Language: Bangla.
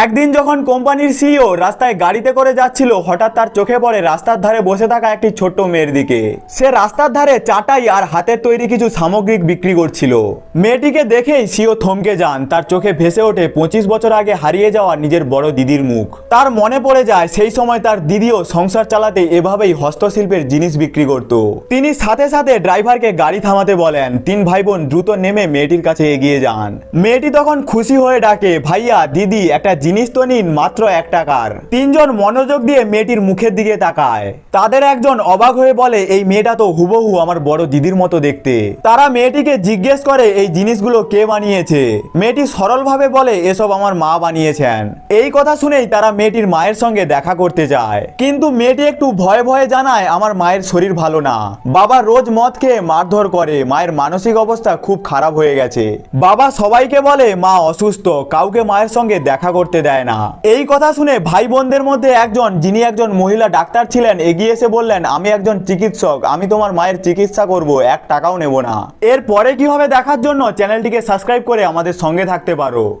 একদিন যখন কোম্পানির সিইও রাস্তায় গাড়িতে করে যাচ্ছিল, হঠাৎ তার চোখে পড়ে রাস্তার ধারে বসে থাকা একটি ছোট্ট মেয়ের দিকে। সে রাস্তার ধারে চাটাই আর হাতের তৈরি কিছু সামগ্রিক বিক্রি করছিল। মেয়েটিকে দেখেই সিও থমকে যান। তার চোখে ভেসে ওঠে পঁচিশ বছর আগে হারিয়ে যাওয়া নিজের বড় দিদির মুখ। তার মনে পড়ে যায়, সেই সময় তার দিদিও সংসার চালাতে এভাবেই হস্তশিল্পের জিনিস বিক্রি করত। তিনি সাথে সাথে ড্রাইভারকে গাড়ি থামাতে বলেন, তিন ভাই বোন দ্রুত নেমে মেয়েটির কাছে এগিয়ে যান। মেয়েটি তখন খুশি হয়ে ডাকে, ভাইয়া, দিদি, একটা জিনিস তো নিন মাত্র এক টাকার। তিনজন মনোযোগ দিয়ে মেয়েটির মুখের দিকে তাকায়। তাদের একজন অবাক হয়ে বলে, এই মেয়েটা তো হুবহু আমার বড় দিদির মতো দেখতে। তারা মেয়েটিকে জিজ্ঞেস করে, এই জিনিসগুলো কে বানিয়েছে? মেয়েটি সরলভাবে বলে, এসব আমার মা বানিয়েছেন। এই কথা শুনেই তারা মেয়েটির মায়ের সঙ্গে দেখা করতে যায়। কিন্তু মেয়েটি একটু ভয়ে ভয়ে জানায়, আমার মায়ের শরীর ভালো না। বাবা রোজ মদ খেয়ে মারধর করে, মায়ের মানসিক অবস্থা খুব খারাপ হয়ে গেছে। বাবা সবাইকে বলে, মা অসুস্থ। কাউকে মায়ের সঙ্গে দেখা করতে দেয় না। এই কথা শুনে ভাই বোনদের মধ্যে একজন, যিনি একজন মহিলা ডাক্তার ছিলেন, এগিয়ে এসে বললেন, আমি একজন চিকিৎসক, আমি তোমার মায়ের চিকিৎসা করব, এক টাকাও নেব না। এরপরে কি হবে দেখার জন্য চ্যানেলটিকে সাবস্ক্রাইব করে আমাদের সঙ্গে থাকতে পারো।